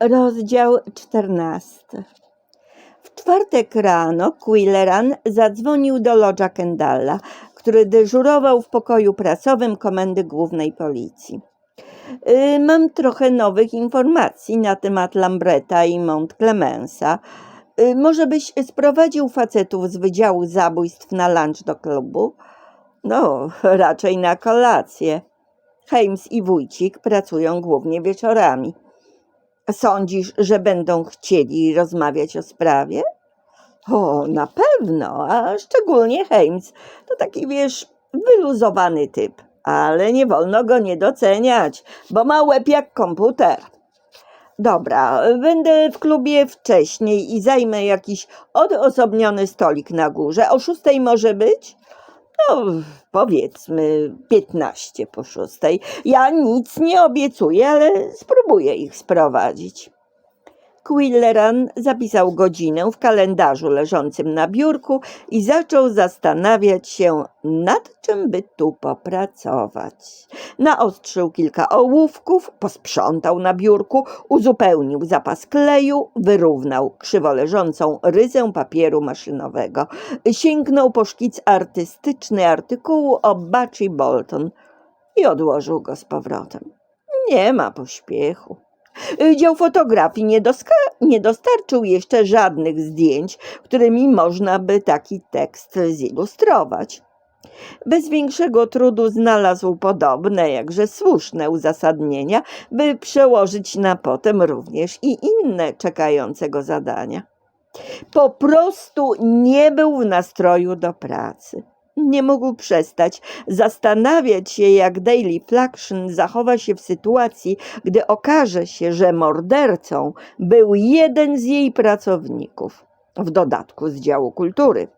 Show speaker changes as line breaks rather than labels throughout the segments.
Rozdział czternasty. W czwartek rano Quilleran zadzwonił do Lodge'a Kendalla, który dyżurował w pokoju prasowym Komendy Głównej Policji. Y, Mam trochę nowych informacji na temat Lambreta i Mont Clemensa. Y, Może byś sprowadził facetów z Wydziału Zabójstw na lunch do klubu? No, raczej na kolację. Heims i Wójcik pracują głównie wieczorami. Sądzisz, że będą chcieli rozmawiać o sprawie? O, na pewno, a szczególnie Heims. To taki, wiesz, wyluzowany typ, ale nie wolno go nie doceniać, bo ma łeb jak komputer. Dobra, będę w klubie wcześniej i zajmę jakiś odosobniony stolik na górze. O szóstej może być? No, powiedzmy 15 po szóstej. Ja nic nie obiecuję, ale spróbuję ich sprowadzić. Quilleran zapisał godzinę w kalendarzu leżącym na biurku i zaczął zastanawiać się, nad czym by tu popracować. Naostrzył kilka ołówków, posprzątał na biurku, uzupełnił zapas kleju, wyrównał krzywo leżącą ryzę papieru maszynowego. Sięgnął po szkic artystyczny artykułu o Baci Bolton i odłożył go z powrotem. Nie ma pośpiechu. Dział fotografii nie, nie dostarczył jeszcze żadnych zdjęć, którymi można by taki tekst zilustrować. Bez większego trudu znalazł podobne, jakże słuszne uzasadnienia, by przełożyć na potem również i inne czekające go zadania. Po prostu nie był w nastroju do pracy. Nie mógł przestać zastanawiać się, jak Daily Flaction zachowa się w sytuacji, gdy okaże się, że mordercą był jeden z jej pracowników, w dodatku z działu kultury.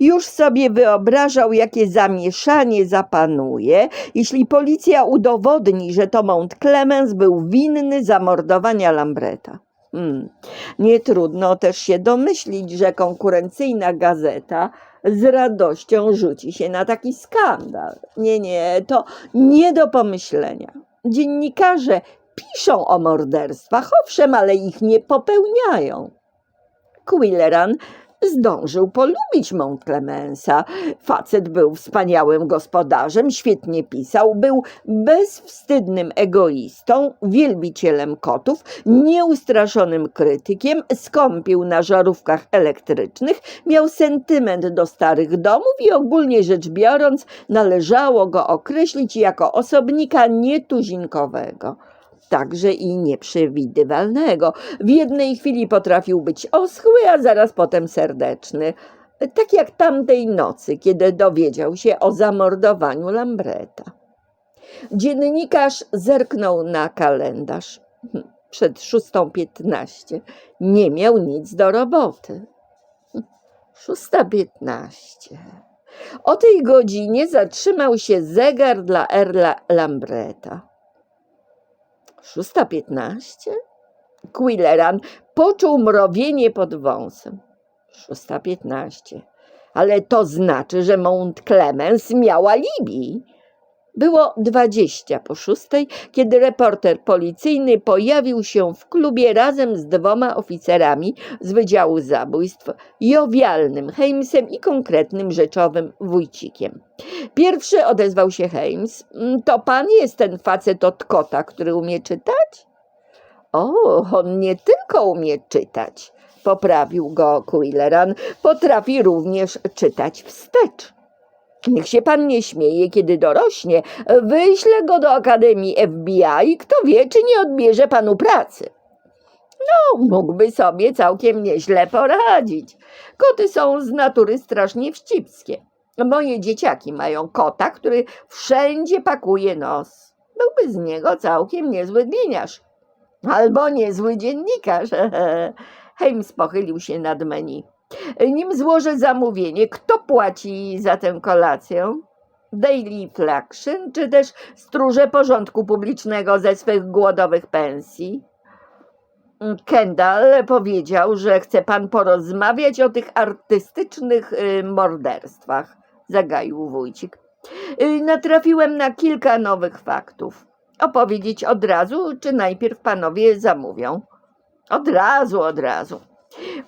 Już sobie wyobrażał, jakie zamieszanie zapanuje, jeśli policja udowodni, że to Mount Clemens był winny zamordowania Lambreta. Hmm. Nie trudno też się domyślić, że konkurencyjna gazeta z radością rzuci się na taki skandal. Nie, nie, to nie do pomyślenia. Dziennikarze piszą o morderstwach, owszem, ale ich nie popełniają. Quilleran zdążył polubić Mount Clemensa. Facet był wspaniałym gospodarzem, świetnie pisał, był bezwstydnym egoistą, wielbicielem kotów, nieustraszonym krytykiem, skąpił na żarówkach elektrycznych, miał sentyment do starych domów i ogólnie rzecz biorąc należało go określić jako osobnika nietuzinkowego także i nieprzewidywalnego. W jednej chwili potrafił być oschły, a zaraz potem serdeczny. Tak jak tamtej nocy, kiedy dowiedział się o zamordowaniu Lambreta. Dziennikarz zerknął na kalendarz. Hm, Przed szóstą piętnaście. Nie miał nic do roboty. Hm, Szósta piętnaście. O tej godzinie zatrzymał się zegar dla Erla Lambreta. 6.15? Quilleran poczuł mrowienie pod wąsem. 6.15. Ale to znaczy, że Mount Clemens miał alibi. Było dwadzieścia po szóstej, kiedy reporter policyjny pojawił się w klubie razem z dwoma oficerami z Wydziału Zabójstw, jowialnym Heimsem i konkretnym rzeczowym wójcikiem. Pierwszy odezwał się Heims. "Mm, To pan jest ten facet od kota, który umie czytać? O, on nie tylko umie czytać, poprawił go Quilleran, potrafi również czytać wstecz. Niech się pan nie śmieje, kiedy dorośnie. Wyślę go do Akademii FBI, kto wie, czy nie odbierze panu pracy. No, mógłby sobie całkiem nieźle poradzić. Koty są z natury strasznie wścibskie. Moje dzieciaki mają kota, który wszędzie pakuje nos. Byłby z niego całkiem niezły gliniarz. Albo niezły dziennikarz. Heims pochylił się nad menu. Nim złożę zamówienie, kto płaci za tę kolację? Daily Flaction, czy też stróże porządku publicznego ze swych głodowych pensji? Kendall powiedział, że chce pan porozmawiać o tych artystycznych y, morderstwach, zagaił wójcik. Y, natrafiłem na kilka nowych faktów. Opowiedzieć od razu, czy najpierw panowie zamówią? Od razu, od razu.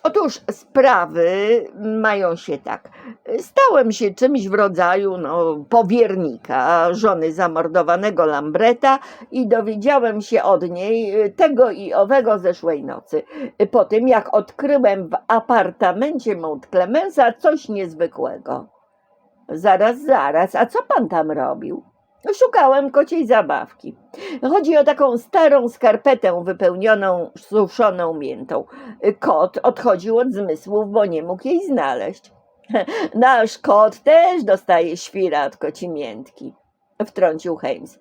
Otóż sprawy mają się tak. Stałem się czymś w rodzaju no, powiernika żony zamordowanego Lambreta i dowiedziałem się od niej tego i owego zeszłej nocy. Po tym, jak odkryłem w apartamencie Mount Clemensa coś niezwykłego. Zaraz, zaraz, a co pan tam robił? Szukałem kociej zabawki. Chodzi o taką starą skarpetę wypełnioną suszoną miętą. Kot odchodził od zmysłów, bo nie mógł jej znaleźć. Nasz kot też dostaje świra od koci miętki, wtrącił Heims.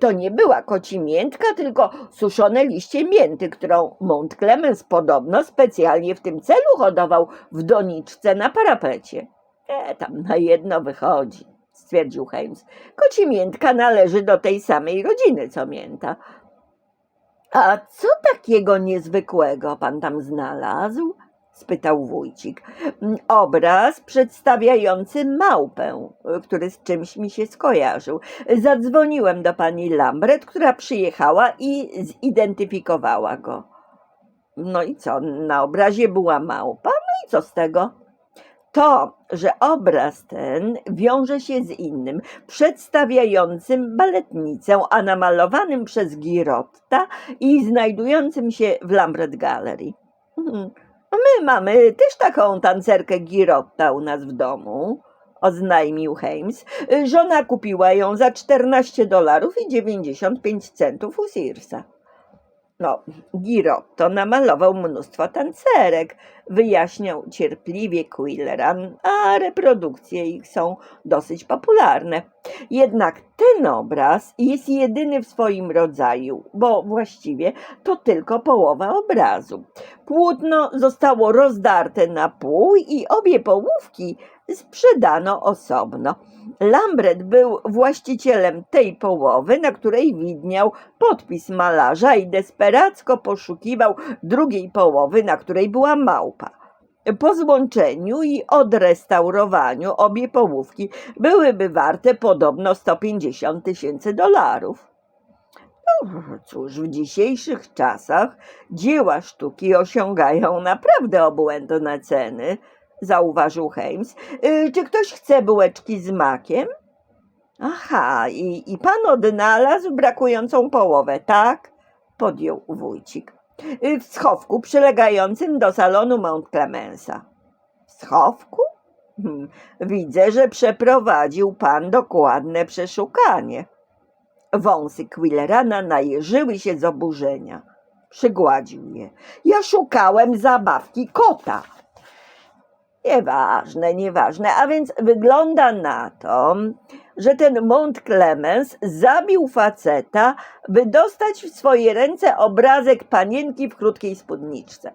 To nie była koci miętka, tylko suszone liście mięty, którą Mount Clemens podobno specjalnie w tym celu hodował w doniczce na parapecie. E, tam na jedno wychodzi, stwierdził Heims. Koci miętka należy do tej samej rodziny, co mięta. A co takiego niezwykłego pan tam znalazł? spytał wójcik. "Mm, Obraz przedstawiający małpę, który z czymś mi się skojarzył. Zadzwoniłem do pani Lambret, która przyjechała i zidentyfikowała go. No i co, na obrazie była małpa? No i co z tego? To, że obraz ten wiąże się z innym, przedstawiającym baletnicę, a namalowanym przez Girotta i znajdującym się w Lambret Gallery. Mhm. My mamy też taką tancerkę Girotta u nas w domu, oznajmił Heims. Żona kupiła ją za 14 dolarów i 95 centów u Searsa. No, Girotto namalował mnóstwo tancerek, wyjaśniał cierpliwie Quilleran, a reprodukcje ich są dosyć popularne. Jednak ten obraz jest jedyny w swoim rodzaju, bo właściwie to tylko połowa obrazu. Płótno zostało rozdarte na pół i obie połówki sprzedano osobno. Lambret był właścicielem tej połowy, na której widniał podpis malarza i desperacko poszukiwał drugiej połowy, na której była małpa. Po złączeniu i odrestaurowaniu obie połówki byłyby warte podobno 150 tysięcy dolarów. No, cóż, w dzisiejszych czasach dzieła sztuki osiągają naprawdę obłędne ceny, zauważył Heims. Y, czy ktoś chce bułeczki z makiem? Aha, i, i pan odnalazł brakującą połowę, tak? Podjął wójcik. Y, W schowku przylegającym do salonu Mount Clemensa. W schowku? Hmm, widzę, że przeprowadził pan dokładne przeszukanie. Wąsy Quillerana najeżyły się z oburzenia. Przygładził je. Ja szukałem zabawki kota. Nieważne, nieważne. A więc wygląda na to, że ten Mount Clemens zabił faceta, by dostać w swoje ręce obrazek panienki w krótkiej spódniczce.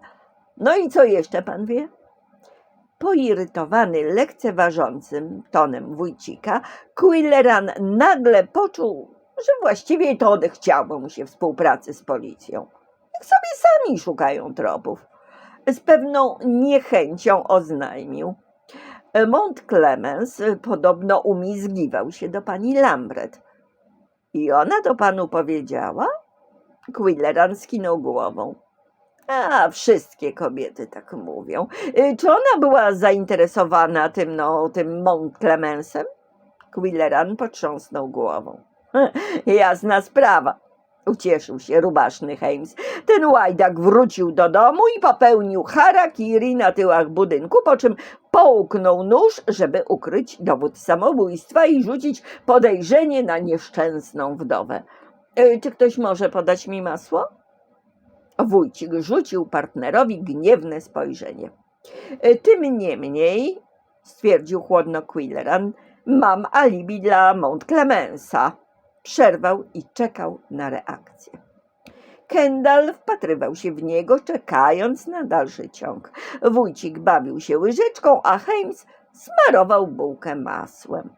No i co jeszcze pan wie? Poirytowany lekceważącym tonem wójcika, Quilleran nagle poczuł, że właściwie to odechciało mu się współpracy z policją. Niech sobie sami szukają tropów. Z pewną niechęcią oznajmił. Mount Clemens podobno umizgiwał się do pani Lambret. I ona to panu powiedziała? Quilleran skinął głową. A, wszystkie kobiety tak mówią. Y, Czy ona była zainteresowana tym, no, tym Mount Clemensem? Quilleran potrząsnął głową. Jasna sprawa. Ucieszył się rubaszny Heims. Ten łajdak wrócił do domu i popełnił harakiri na tyłach budynku, po czym połknął nóż, żeby ukryć dowód samobójstwa i rzucić podejrzenie na nieszczęsną wdowę. Y, Czy ktoś może podać mi masło? Wójcik rzucił partnerowi gniewne spojrzenie. "E, Tym niemniej, stwierdził chłodno Quilleran, mam alibi dla Mount Clemensa. Przerwał i czekał na reakcję. Kendall wpatrywał się w niego, czekając na dalszy ciąg. Wójcik bawił się łyżeczką, a Heims smarował bułkę masłem.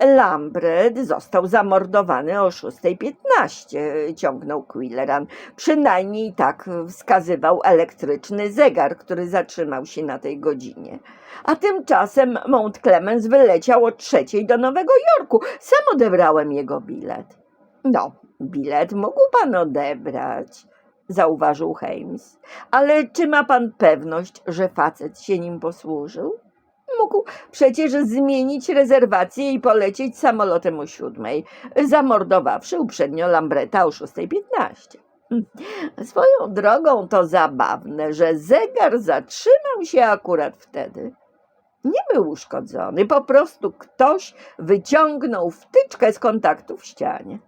Lambret został zamordowany o 6.15, ciągnął Quilleran. Przynajmniej tak wskazywał elektryczny zegar, który zatrzymał się na tej godzinie. A tymczasem Mount Clemens wyleciał o trzeciej do Nowego Jorku. Sam odebrałem jego bilet. No, bilet mógł pan odebrać, zauważył Heims. Ale czy ma pan pewność, że facet się nim posłużył? Mógł przecież zmienić rezerwację i polecieć samolotem o siódmej, zamordowawszy uprzednio Lambreta o 6.15. Hm, Swoją drogą to zabawne, że zegar zatrzymał się akurat wtedy. Nie był uszkodzony, po prostu ktoś wyciągnął wtyczkę z kontaktu w ścianie.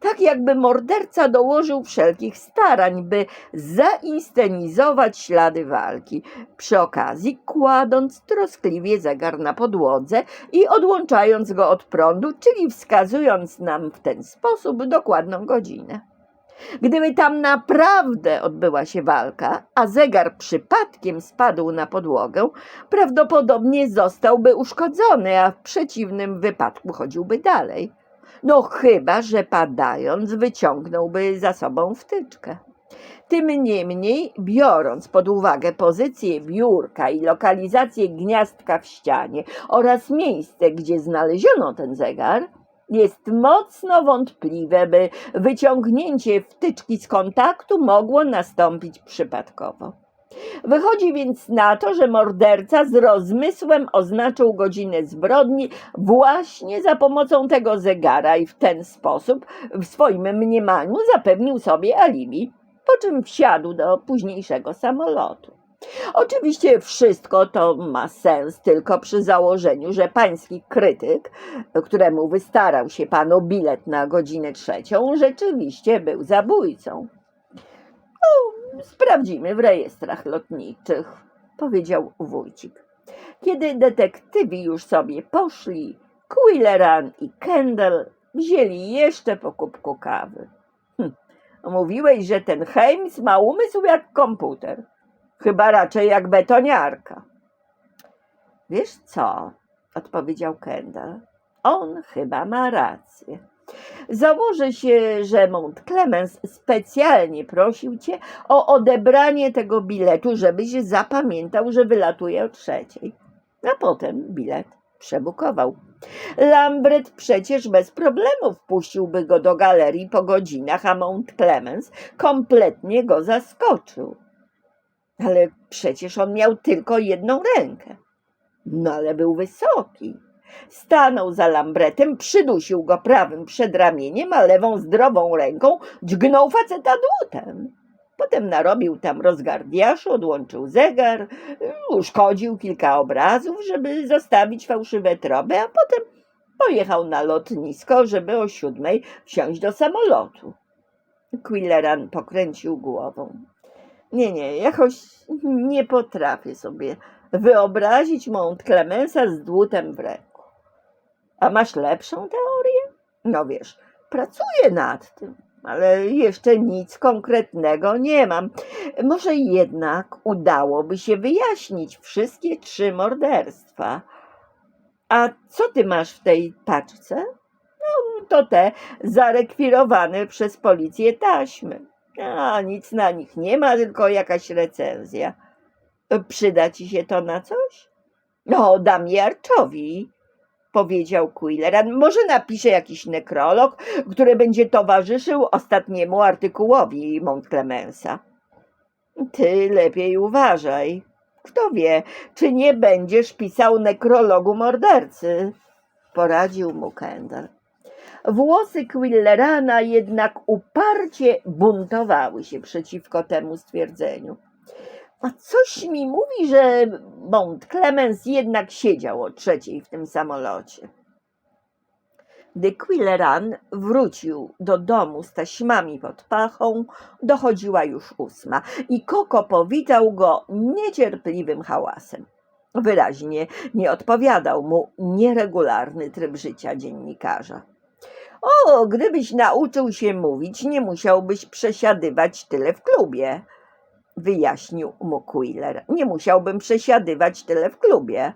Tak jakby morderca dołożył wszelkich starań, by zainscenizować ślady walki, przy okazji kładąc troskliwie zegar na podłodze i odłączając go od prądu, czyli wskazując nam w ten sposób dokładną godzinę. Gdyby tam naprawdę odbyła się walka, a zegar przypadkiem spadł na podłogę, prawdopodobnie zostałby uszkodzony, a w przeciwnym wypadku chodziłby dalej. No chyba, że padając wyciągnąłby za sobą wtyczkę. Tym niemniej, biorąc pod uwagę pozycję biurka i lokalizację gniazdka w ścianie oraz miejsce, gdzie znaleziono ten zegar, jest mocno wątpliwe, by wyciągnięcie wtyczki z kontaktu mogło nastąpić przypadkowo. Wychodzi więc na to, że morderca z rozmysłem oznaczył godzinę zbrodni właśnie za pomocą tego zegara i w ten sposób w swoim mniemaniu zapewnił sobie alibi, po czym wsiadł do późniejszego samolotu. Oczywiście wszystko to ma sens tylko przy założeniu, że pański krytyk, któremu wystarał się pan o bilet na godzinę trzecią, rzeczywiście był zabójcą. No, sprawdzimy w rejestrach lotniczych, powiedział wójcik. Kiedy detektywi już sobie poszli, Quilleran i Kendall wzięli jeszcze po kubku kawy. Hm, mówiłeś, że ten Heims ma umysł jak komputer. Chyba raczej jak betoniarka. Wiesz co? odpowiedział Kendall. On chyba ma rację. Założę się, że Mount Clemens specjalnie prosił cię o odebranie tego biletu, żebyś zapamiętał, że wylatuje o trzeciej. A potem bilet przebukował. Lambret przecież bez problemu wpuściłby go do galerii po godzinach, a Mount Clemens kompletnie go zaskoczył. Ale przecież on miał tylko jedną rękę. No ale był wysoki. Stanął za Lambretem, przydusił go prawym przedramieniem, a lewą zdrową ręką dźgnął faceta dłutem. Potem narobił tam rozgardiaszu, odłączył zegar, uszkodził kilka obrazów, żeby zostawić fałszywe troby, a potem pojechał na lotnisko, żeby o siódmej wsiąść do samolotu. Quilleran pokręcił głową. Nie, nie, jakoś nie potrafię sobie wyobrazić Mount Clemensa z dłutem w ręku. A masz lepszą teorię? No wiesz, pracuję nad tym, ale jeszcze nic konkretnego nie mam. Może jednak udałoby się wyjaśnić wszystkie trzy morderstwa. A co ty masz w tej paczce? No, to te zarekwirowane przez policję taśmy. A nic na nich nie ma, tylko jakaś recenzja. Przyda ci się to na coś? No, dam je Arczowi, powiedział Quilleran. Może napiszę jakiś nekrolog, który będzie towarzyszył ostatniemu artykułowi Mont Clemensa. Ty lepiej uważaj. Kto wie, czy nie będziesz pisał nekrologu mordercy? Poradził mu Kendall. Włosy Quillerana jednak uparcie buntowały się przeciwko temu stwierdzeniu. A coś mi mówi, że Mount Clemens jednak siedział o trzeciej w tym samolocie. Gdy Quilleran wrócił do domu z taśmami pod pachą, dochodziła już ósma i Koko powitał go niecierpliwym hałasem. Wyraźnie nie odpowiadał mu nieregularny tryb życia dziennikarza. O, gdybyś nauczył się mówić, nie musiałbyś przesiadywać tyle w klubie, wyjaśnił mu Quiller. Nie musiałbym przesiadywać tyle w klubie,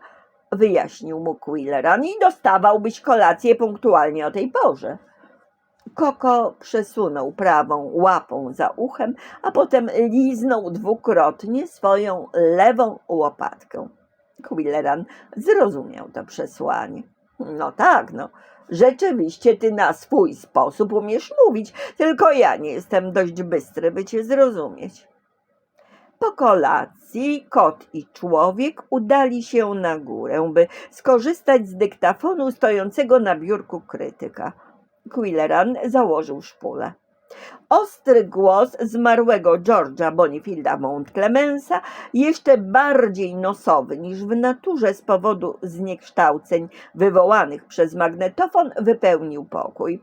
wyjaśnił mu Quilleran i dostawałbyś kolację punktualnie o tej porze. Koko przesunął prawą łapą za uchem, a potem liznął dwukrotnie swoją lewą łopatkę. Quilleran zrozumiał to przesłanie. No tak, no, Rzeczywiście ty na swój sposób umiesz mówić, tylko ja nie jestem dość bystry, by cię zrozumieć. Po kolacji kot i człowiek udali się na górę, by skorzystać z dyktafonu stojącego na biurku krytyka. Quilleran założył szpulę. Ostry głos zmarłego George'a Bonifielda Mount Clemensa, jeszcze bardziej nosowy niż w naturze z powodu zniekształceń wywołanych przez magnetofon, wypełnił pokój.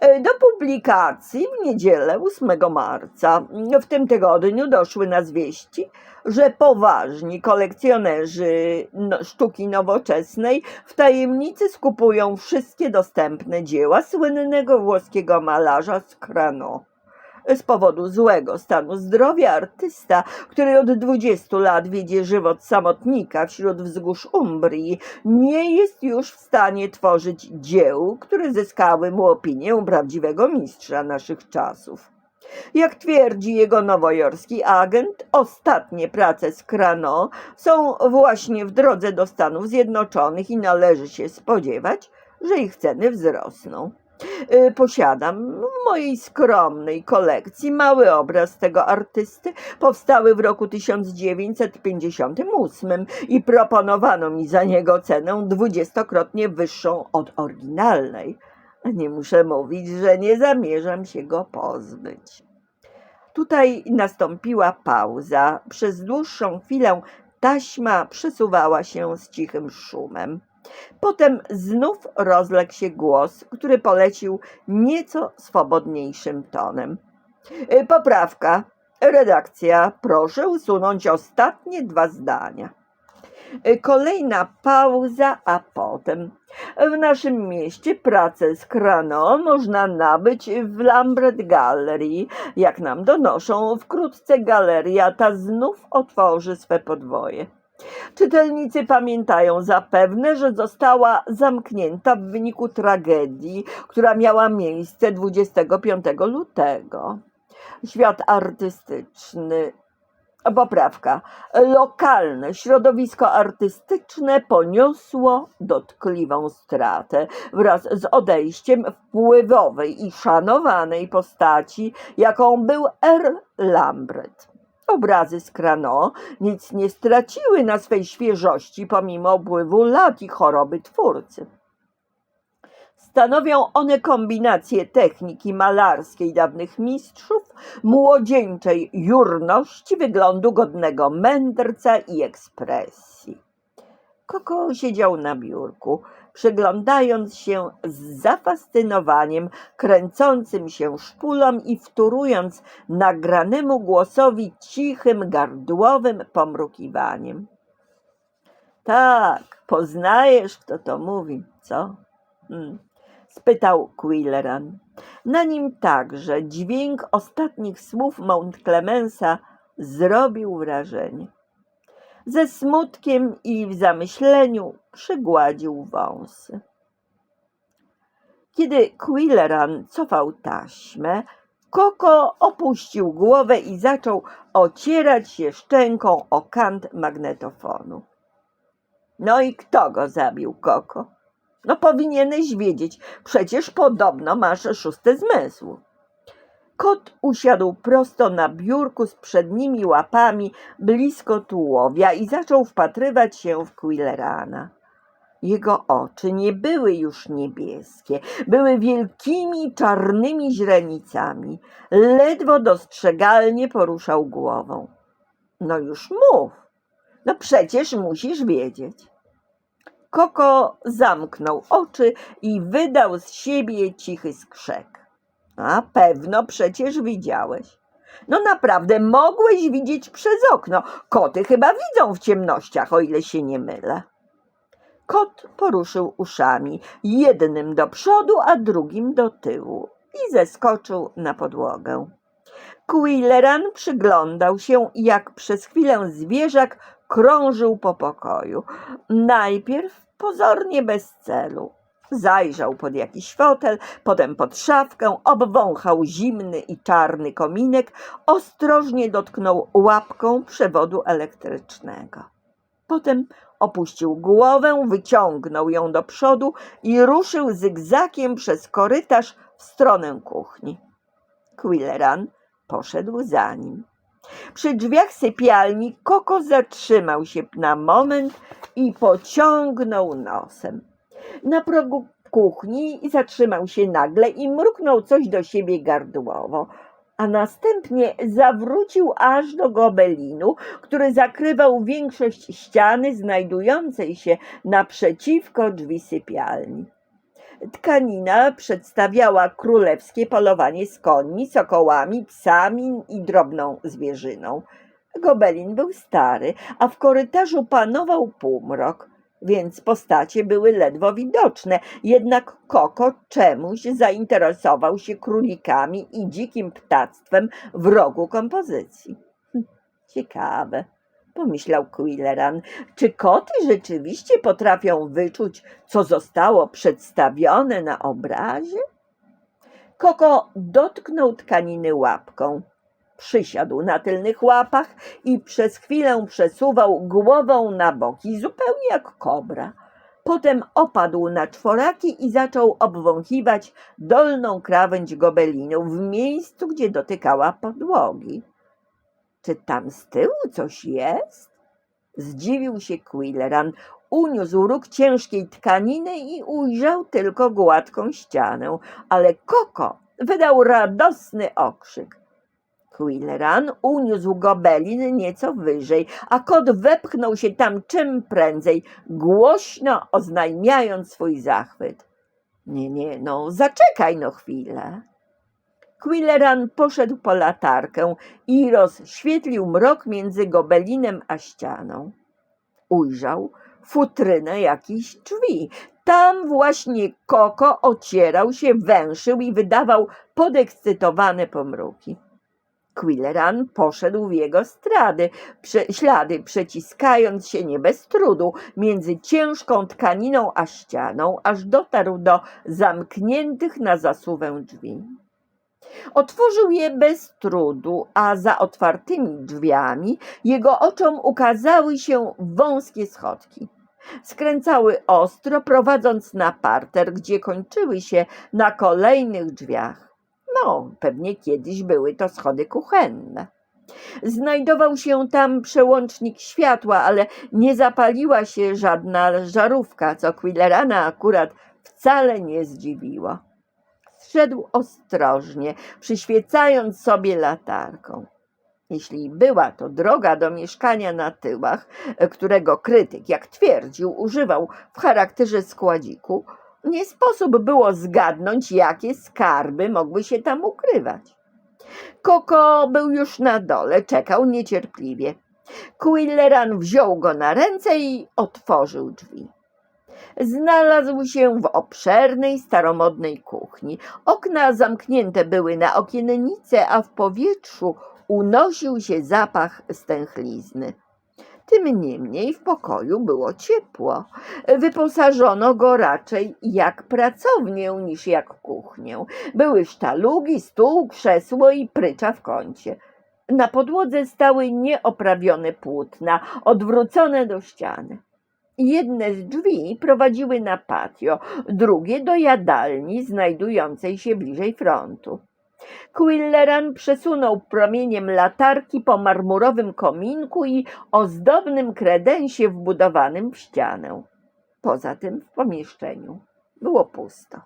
E, Do publikacji w niedzielę 8 marca w tym tygodniu doszły nas wieści, że poważni kolekcjonerzy no, sztuki nowoczesnej w tajemnicy skupują wszystkie dostępne dzieła słynnego włoskiego malarza z Crano. Z powodu złego stanu zdrowia artysta, który od 20 lat wiedzie żywot samotnika wśród wzgórz Umbrii, nie jest już w stanie tworzyć dzieł, które zyskały mu opinię prawdziwego mistrza naszych czasów. Jak twierdzi jego nowojorski agent, ostatnie prace z Crano są właśnie w drodze do Stanów Zjednoczonych i należy się spodziewać, że ich ceny wzrosną. Y, Posiadam w mojej skromnej kolekcji mały obraz tego artysty, powstały w roku 1958 i proponowano mi za niego cenę dwudziestokrotnie wyższą od oryginalnej. Nie muszę mówić, że nie zamierzam się go pozbyć. Tutaj nastąpiła pauza. Przez dłuższą chwilę taśma przesuwała się z cichym szumem. Potem znów rozległ się głos, który polecił nieco swobodniejszym tonem. Y, Poprawka. Redakcja, proszę usunąć ostatnie dwa zdania. Y, Kolejna pauza, a potem. W naszym mieście pracę z Crano można nabyć w Lambret Gallery. Jak nam donoszą, wkrótce galeria ta znów otworzy swe podwoje. Czytelnicy pamiętają zapewne, że została zamknięta w wyniku tragedii, która miała miejsce 25 lutego. Świat artystyczny, poprawka, lokalne środowisko artystyczne poniosło dotkliwą stratę wraz z odejściem wpływowej i szanowanej postaci, jaką był Earl Lambret. Obrazy z Crano nic nie straciły na swej świeżości pomimo upływu lat i choroby twórcy. Stanowią one kombinację techniki malarskiej dawnych mistrzów, młodzieńczej jurności, wyglądu godnego mędrca i ekspresji. Koko siedział na biurku, przyglądając się z zafascynowaniem kręcącym się szpulom i wtórując nagranemu głosowi cichym, gardłowym pomrukiwaniem. Tak, poznajesz, kto to mówi, co? Hmm. spytał Quilleran. Na nim także dźwięk ostatnich słów Mount Clemensa zrobił wrażenie. Ze smutkiem i w zamyśleniu przygładził wąsy. Kiedy Quilleran cofał taśmę, Koko opuścił głowę i zaczął ocierać się szczęką o kant magnetofonu. No i kto go zabił, Koko? No powinieneś wiedzieć, przecież podobno masz szósty zmysł. Kot usiadł prosto na biurku z przednimi łapami blisko tułowia i zaczął wpatrywać się w Quillerana. Jego oczy nie były już niebieskie, były wielkimi czarnymi źrenicami. Ledwo dostrzegalnie poruszał głową. No już mów, no przecież musisz wiedzieć. Koko zamknął oczy i wydał z siebie cichy skrzek. A pewno przecież widziałeś. No naprawdę, mogłeś widzieć przez okno. Koty chyba widzą w ciemnościach, o ile się nie mylę. Kot poruszył uszami, jednym do przodu, a drugim do tyłu i zeskoczył na podłogę. Quilleran przyglądał się, jak przez chwilę zwierzak krążył po pokoju. Najpierw pozornie bez celu. Zajrzał pod jakiś fotel, potem pod szafkę, obwąchał zimny i czarny kominek, ostrożnie dotknął łapką przewodu elektrycznego. Potem opuścił głowę, wyciągnął ją do przodu i ruszył zygzakiem przez korytarz w stronę kuchni. Quilleran poszedł za nim. Przy drzwiach sypialni Koko zatrzymał się na moment i pociągnął nosem. Na progu kuchni zatrzymał się nagle i mruknął coś do siebie gardłowo, a następnie zawrócił aż do gobelinu, który zakrywał większość ściany znajdującej się naprzeciwko drzwi sypialni. Tkanina przedstawiała królewskie polowanie z końmi, sokołami, psami i drobną zwierzyną. Gobelin był stary, a w korytarzu panował półmrok, więc postacie były ledwo widoczne. Jednak Koko czemuś zainteresował się królikami i dzikim ptactwem w rogu kompozycji. Hm, Ciekawe, pomyślał Quilleran, czy koty rzeczywiście potrafią wyczuć, co zostało przedstawione na obrazie? Koko dotknął tkaniny łapką. Przysiadł na tylnych łapach i przez chwilę przesuwał głową na boki, zupełnie jak kobra. Potem opadł na czworaki i zaczął obwąchiwać dolną krawędź gobelinu w miejscu, gdzie dotykała podłogi. Czy tam z tyłu coś jest? Zdziwił się Quilleran. Uniósł róg ciężkiej tkaniny i ujrzał tylko gładką ścianę, ale Koko wydał radosny okrzyk. Quilleran uniósł gobelin nieco wyżej, a kot wepchnął się tam czym prędzej, głośno oznajmiając swój zachwyt. Nie, nie, no zaczekaj no chwilę. Quilleran poszedł po latarkę i rozświetlił mrok między gobelinem a ścianą. Ujrzał futrynę jakichś drzwi. Tam właśnie Koko ocierał się, węszył i wydawał podekscytowane pomruki. Quilleran poszedł w jego strady, prze, ślady, przeciskając się nie bez trudu między ciężką tkaniną a ścianą, aż dotarł do zamkniętych na zasuwę drzwi. Otworzył je bez trudu, a za otwartymi drzwiami jego oczom ukazały się wąskie schodki. Skręcały ostro, prowadząc na parter, gdzie kończyły się na kolejnych drzwiach. No, pewnie kiedyś były to schody kuchenne. Znajdował się tam przełącznik światła, ale nie zapaliła się żadna żarówka, co Quillerana akurat wcale nie zdziwiło. Szedł ostrożnie, przyświecając sobie latarką. Jeśli była to droga do mieszkania na tyłach, którego krytyk, jak twierdził, używał w charakterze składziku, nie sposób było zgadnąć, jakie skarby mogły się tam ukrywać. Koko był już na dole, czekał niecierpliwie. Quilleran wziął go na ręce i otworzył drzwi. Znalazł się w obszernej, staromodnej kuchni. Okna zamknięte były na okiennice, a w powietrzu unosił się zapach stęchlizny. Tym niemniej w pokoju było ciepło. Wyposażono go raczej jak pracownię niż jak kuchnię. Były sztalugi, stół, krzesło i prycza w kącie. Na podłodze stały nieoprawione płótna, odwrócone do ściany. Jedne z drzwi prowadziły na patio, drugie do jadalni znajdującej się bliżej frontu. Quilleran przesunął promieniem latarki po marmurowym kominku i ozdobnym kredensie wbudowanym w ścianę. Poza tym w pomieszczeniu było pusto.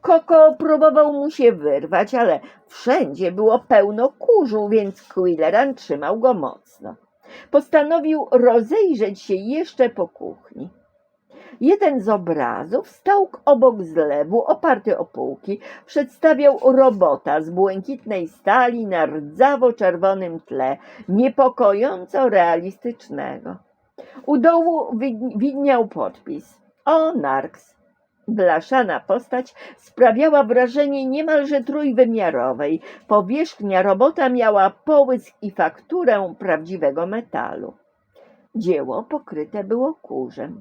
Koko próbował mu się wyrwać, ale wszędzie było pełno kurzu, więc Quilleran trzymał go mocno. Postanowił rozejrzeć się jeszcze po kuchni. Jeden z obrazów stał obok zlewu, oparty o półki. Przedstawiał robota z błękitnej stali na rdzawo-czerwonym tle, niepokojąco realistycznego. U dołu wi- widniał podpis o Narks. Blaszana postać sprawiała wrażenie niemalże trójwymiarowej. Powierzchnia robota miała połysk i fakturę prawdziwego metalu. Dzieło pokryte było kurzem.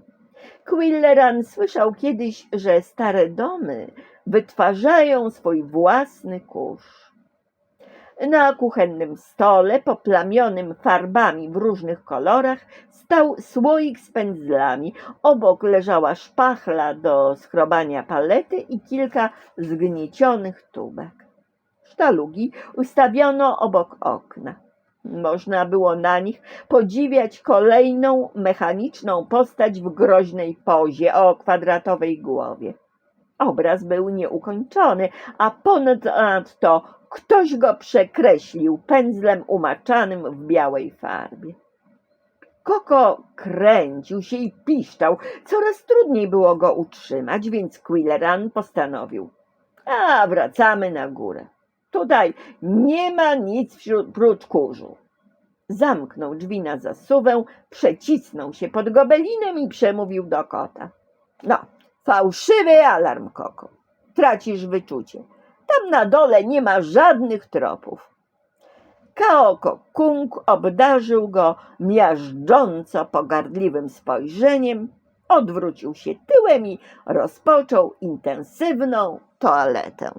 Quilleran słyszał kiedyś, że stare domy wytwarzają swój własny kurz. Na kuchennym stole, poplamionym farbami w różnych kolorach, stał słoik z pędzlami. Obok leżała szpachla do schrobania palety i kilka zgniecionych tubek. Sztalugi ustawiono obok okna. Można było na nich podziwiać kolejną mechaniczną postać w groźnej pozie o kwadratowej głowie. Obraz był nieukończony, a ponadto ktoś go przekreślił pędzlem umaczanym w białej farbie. Koko kręcił się i piszczał. Coraz trudniej było go utrzymać, więc Quilleran postanowił. A, wracamy na górę. Tutaj nie ma nic wśród prócz kurzu. Zamknął drzwi na zasuwę, przecisnął się pod gobelinem i przemówił do kota. No, fałszywy alarm, Koko. Tracisz wyczucie. Tam na dole nie ma żadnych tropów. Kaoko Kung obdarzył go miażdżąco pogardliwym spojrzeniem, odwrócił się tyłem i rozpoczął intensywną toaletę.